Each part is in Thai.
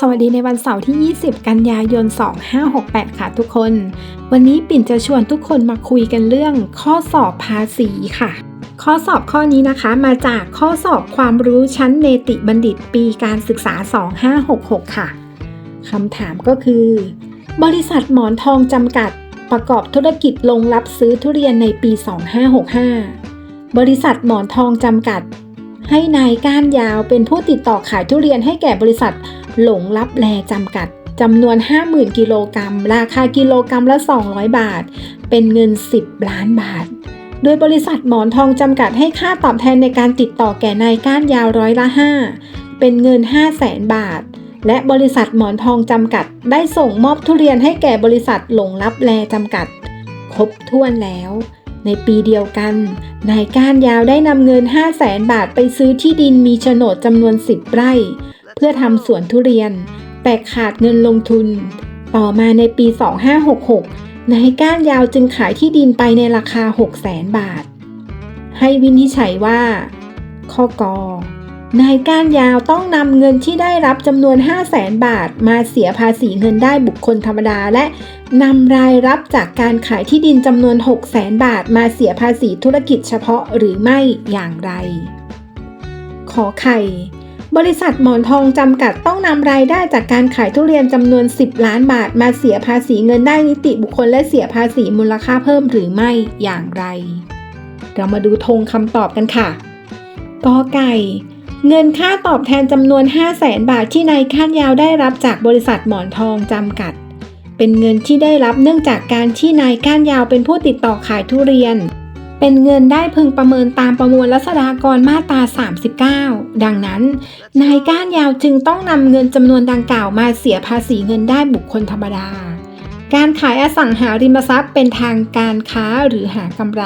สวัสดีในวันเสาร์ที่ 20 กันยายน 2568 ค่ะทุกคน วันนี้ปิ่นจะชวนทุกคนมาคุยกันเรื่องข้อสอบภาษีค่ะ ข้อสอบข้อนี้นะคะ มาจากข้อสอบความรู้ชั้นเนติบัณฑิตปีการศึกษา 2566 ค่ะ คำถามก็คือ บริษัทหมอนทองจำกัดประกอบธุรกิจลงรับซื้อทุเรียนในปี 2565 บริษัทหมอนทองจำกัด ให้นายก้านยาวเป็นผู้ติดต่อขายทุเรียนให้แก่บริษัท หลงลับแลจำกัดจำนวน 50,000 กิโลกรัม ราคากิโลกรัมละ 200 บาท เป็นเงิน 10 ล้านบาท โดยบริษัทหมอนทองจำกัดให้ค่าตอบแทนในการติดต่อแก่นายก้านยาวร้อยละ 5 เป็นเงิน 5 0 0แสนบาท และบริษัทหมอนทองจำกัด ได้ส่งมอบทุเรียนให้แก่บริษัทหลงลับแลจำกัด ครบถ้วนแล้ว ในปีเดียวกัน นายก้านยาวได้นำเงิน 5 0 0แสนบาทไปซื้อที่ดินมีโฉนดจำนวน 10 ไร่ เพื่อทำสวนทุเรียน แต่ขาดเงินลงทุน ต่อมาในปี 2566 นายก้านยาวจึงขายที่ดินไปในราคา 6 0แสนบาท ให้วินิจฉัยว่า ข้อกนายก้านยาวต้องนำเงินที่ได้รับจำนวน 5 0 0แสนบาท มาเสียภาษีเงินได้บุคคลธรรมดา และนำรายรับจากการขายที่ดินจำนวน 6 0แสนบาท มาเสียภาษีธุรกิจเฉพาะหรือไม่อย่างไร ขอไข่ บริษัทหมอนทองจำกัดต้องนำรายได้จากการขายทุเรียนจำนวน 10 ล้านบาท มาเสียภาษีเงินได้นิติบุคคลและเสียภาษีมูลค่าเพิ่มหรือไม่อย่างไร เรามาดูธงคำตอบกันค่ะกอไก่ เงินค่าตอบแทนจำนวน 5 0 0แสนบาทที่นายข้านยาวได้รับจากบริษัทหมอนทองจำกัด เป็นเงินที่ได้รับเนื่องจากการที่นายก้านยาวเป็นผู้ติดต่อขายทุเรียน เป็นเงินได้พึงประเมินตามประมวลรัษฎากรมาตรา 39 ดังนั้น นายก้านยาวจึงต้องนำเงินจำนวนดังกล่าวมาเสียภาษีเงินได้บุคคลธรรมดา การขายอสังหาริมทรัพย์เป็นทางการค้าหรือหากำไร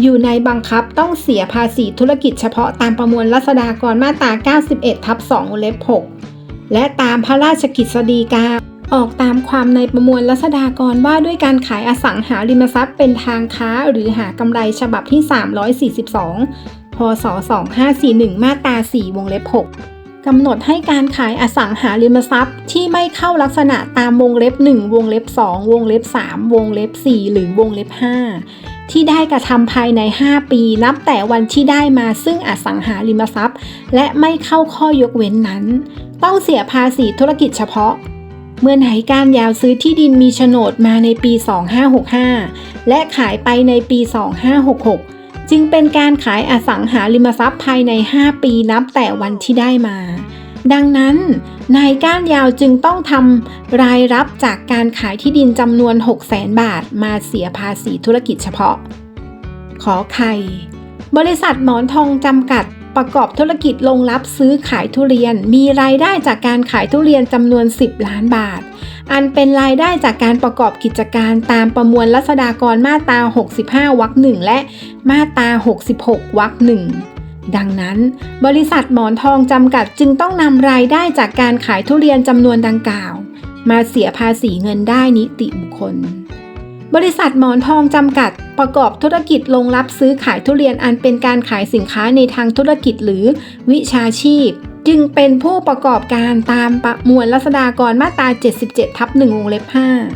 อยู่ในบังคับต้องเสียภาษีธุรกิจเฉพาะตามประมวลรัษฎากรมาตรา 91 ทับ2วงเล็บ 6 และตามพระราชกฤษฎีกา ออกตามความในประมวลรัษฎากรว่าด้วยการขายอสังหาริมทรัพย์เป็นทางค้าหรือหากำไรฉบับที่ 342 พศ 2541 มาตรา 4 วงเล็บ 6กำหนดให้การขายอสังหาริมทรัพย์ ที่ไม่เข้าลักษณะตามวงเล็บ 1 วงเล็บ 2 วงเล็บ 3 วงเล็บ 4 หรือวงเล็บ 5 ที่ได้กระทำภายใน 5 ปี นับแต่วันที่ได้มาซึ่งอสังหาริมทรัพย์ และไม่เข้าข้อยกเว้นนั้น ต้องเสียภาษีธุรกิจเฉพาะ เมื่อนายการยาวซื้อที่ดินมีโฉนดมาในปี 2565 และขายไปในปี 2566 จึงเป็นการขายอสังหาริมทรัพย์ภายใน 5 ปีนับแต่วันที่ได้มา ดังนั้น นายก้านยาวจึงต้องทำรายรับจากการขายที่ดินจำนวน 6 0แสนบาท มาเสียภาษีธุรกิจเฉพาะ ขอไข่ บริษัทหมอนทองจำกัด ประกอบธุรกิจลงรับซื้อขายทุเรียน มีรายได้จากการขายทุเรียนจำนวน 10 ล้านบาท อันเป็นรายได้จากการประกอบกิจการตามประมวลรัษฎากรมาตรา 65 วรรคหนึ่งและมาตรา 66 วรรคหนึ่งดังนั้น บริษัทหมอนทองจำกัดจึงต้องนำรายได้จากการขายทุเรียนจำนวนดังกล่าว มาเสียภาษีเงินได้นิติบุคคล บริษัทหมอนทองจำกัด ประกอบธุรกิจลงรับซื้อขายทุเรียนอันเป็นการขายสินค้าในทางธุรกิจหรือวิชาชีพ จึงเป็นผู้ประกอบการตามประมวลรัษฎากรมาตรา 77 ทับ1วงเล็บ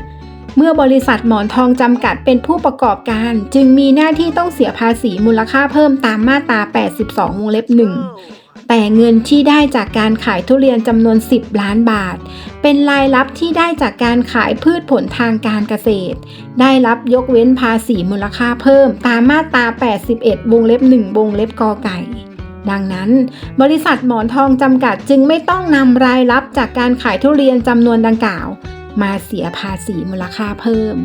5เมื่อบริษัทหมอนทองจำกัดเป็นผู้ประกอบการ จึงมีหน้าที่ต้องเสียภาษีมูลค่าเพิ่มตามมาตรา 82 วงเล็บ1 แต่เงินที่ได้จากการขายทุเรียนจำนวน 10 ล้านบาท เป็นรายรับที่ได้จากการขายพืชผลทางการเกษตร ได้รับยกเว้นภาษีมูลค่าเพิ่มตามมาตรา 81 วงเล็บ 1 วงเล็บกอไก่ดังนั้น บริษัทหมอนทองจำกัดจึงไม่ต้องนำรายรับจากการขายทุเรียนจำนวนดังกล่าว มาเสียภาษีมูลค่าเพิ่ม